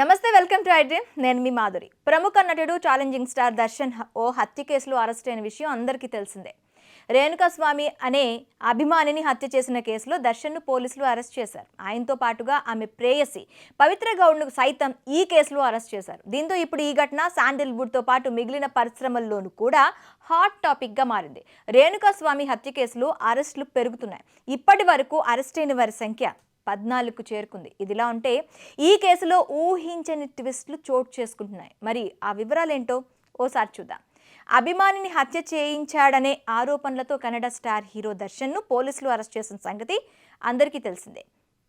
నమస్తే welcome to iDream. నేను మీ మాధురి. ప్రముఖ నటుడు ఛాలెంజింగ్ స్టార్ దర్శన్ ఓ హత్య కేసులో అరెస్ట్ అయిన విషయం అందరికీ తెలిసిందే. రేణుకాస్వామి అనే అభిమానిని హత్య చేసిన కేసులో దర్శన్ను పోలీసులు అరెస్ట్ చేశారు. ఆయనతో పాటుగా ఆమె ప్రేయసి పవిత్ర గౌడ్ను సైతం ఈ కేసులో అరెస్ట్ చేశారు. దీంతో ఇప్పుడు ఈ ఘటన శాండిల్వుడ్తో పాటు మిగిలిన పరిశ్రమల్లోనూ కూడా హాట్ టాపిక్గా మారింది. రేణుకాస్వామి హత్య కేసులో అరెస్టులు పెరుగుతున్నాయి. ఇప్పటి వరకు అరెస్ట్ అయిన వారి సంఖ్య పద్నాలుగుకు చేరుకుంది. ఇదిలా ఉంటే ఈ కేసులో ఊహించని ట్విస్ట్లు చోటు చేసుకుంటున్నాయి. మరి ఆ వివరాలేంటో? ఓసారి చూద్దాం. అభిమానిని హత్య చేయించాడనే ఆరోపణలతో కన్నడ స్టార్ హీరో దర్శన్ను పోలీసులు అరెస్ట్ చేసిన సంగతి అందరికీ తెలిసిందే.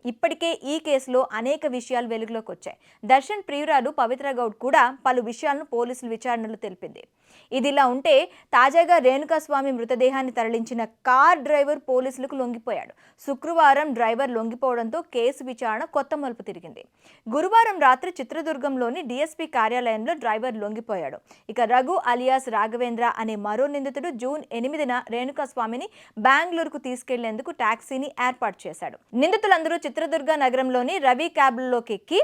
ఇప్పటికే ఈ కేసులో అనేక విషయాలు వెలుగులోకి వచ్చాయి. దర్శన్ ప్రియురాలు పవిత్ర గౌడ్ కూడా పలు విషయాలను పోలీసులు విచారణలు తెలిపింది. ఇదిలా ఉంటే తాజాగా రేణుకాస్వామి మృతదేహాన్ని తరలించిన కార్ డ్రైవర్ పోలీసులకు లొంగిపోయాడు. శుక్రవారం డ్రైవర్ లొంగిపోవడంతో కేసు విచారణ కొత్త మలుపు తిరిగింది. గురువారం రాత్రి చిత్రదుర్గంలోని డీఎస్పీ కార్యాలయంలో డ్రైవర్ లొంగిపోయాడు. ఇక రఘు అలియాస్ రాఘవేంద్ర అనే మరో నిందితుడు జూన్ ఎనిమిదిన రేణుకాస్వామిని బెంగళూరుకు తీసుకెళ్ళేందుకు టాక్సీని ఏర్పాటు చేశాడు. నిందితులందరూ చిత్రదుర్గ నగరంలోని రవి క్యాబ్లలోకి ఎక్కి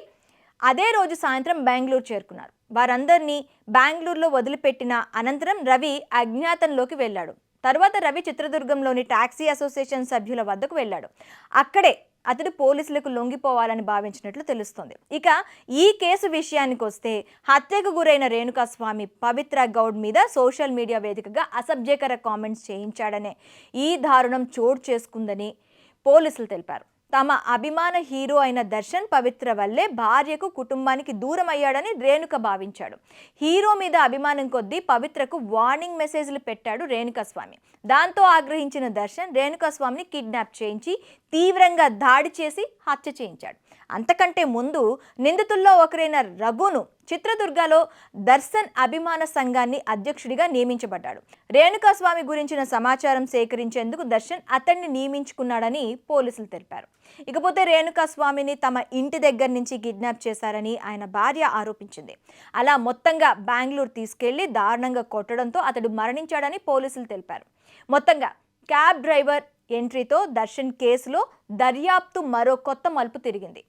అదే రోజు సాయంత్రం బెంగళూరు చేరుకున్నారు. వారందరినీ బెంగళూరులో వదిలిపెట్టిన అనంతరం రవి అజ్ఞాతంలోకి వెళ్ళాడు. తర్వాత రవి చిత్రదుర్గంలోని టాక్సీ అసోసియేషన్ సభ్యుల వద్దకు వెళ్ళాడు. అక్కడే అతడు పోలీసులకు లొంగిపోవాలని భావించినట్లు తెలుస్తోంది. ఇక ఈ కేసు విషయానికి వస్తే హత్యకు గురైన రేణుకాస్వామి పవిత్ర గౌడ్ మీద సోషల్ మీడియా వేదికగా అసభ్యకర కామెంట్స్ చేయించాడనే ఈ దారుణం చోటు చేసుకుందని పోలీసులు తెలిపారు. తమ అభిమాన హీరో అయిన దర్శన్ పవిత్ర వల్లే భార్యకు కుటుంబానికి దూరం అయ్యాడని రేణుక భావించాడు. హీరో మీద అభిమానం కొద్దీ పవిత్రకు వార్నింగ్ మెసేజ్లు పెట్టాడు రేణుకాస్వామి దాంతో ఆగ్రహించిన దర్శన్ రేణుకాస్వామిని కిడ్నాప్ చేయించి తీవ్రంగా దాడి చేసి హత్య చేయించాడు. అంతకంటే ముందు నిందితుల్లో ఒకరైన రఘును చిత్రదుర్గలో దర్శన్ అభిమాన సంఘాన్ని అధ్యక్షుడిగా నియమించబడ్డాడు. రేణుకాస్వామి గురించిన సమాచారం సేకరించేందుకు దర్శన్ అతన్ని నియమించుకున్నాడని పోలీసులు తెలిపారు. ఇకపోతే రేణుకాస్వామిని తమ ఇంటి దగ్గర నుంచి కిడ్నాప్ చేశారని ఆయన భార్య ఆరోపించింది. అలా మొత్తంగా బెంగళూరు తీసుకెళ్ళి దారుణంగా కొట్టడంతో అతడు మరణించాడని పోలీసులు తెలిపారు. మొత్తంగా క్యాబ్ డ్రైవర్ ఎంట్రీతో దర్శన్ కేసులో దర్యాప్తు మరో కొత్త మలుపు తిరిగింది.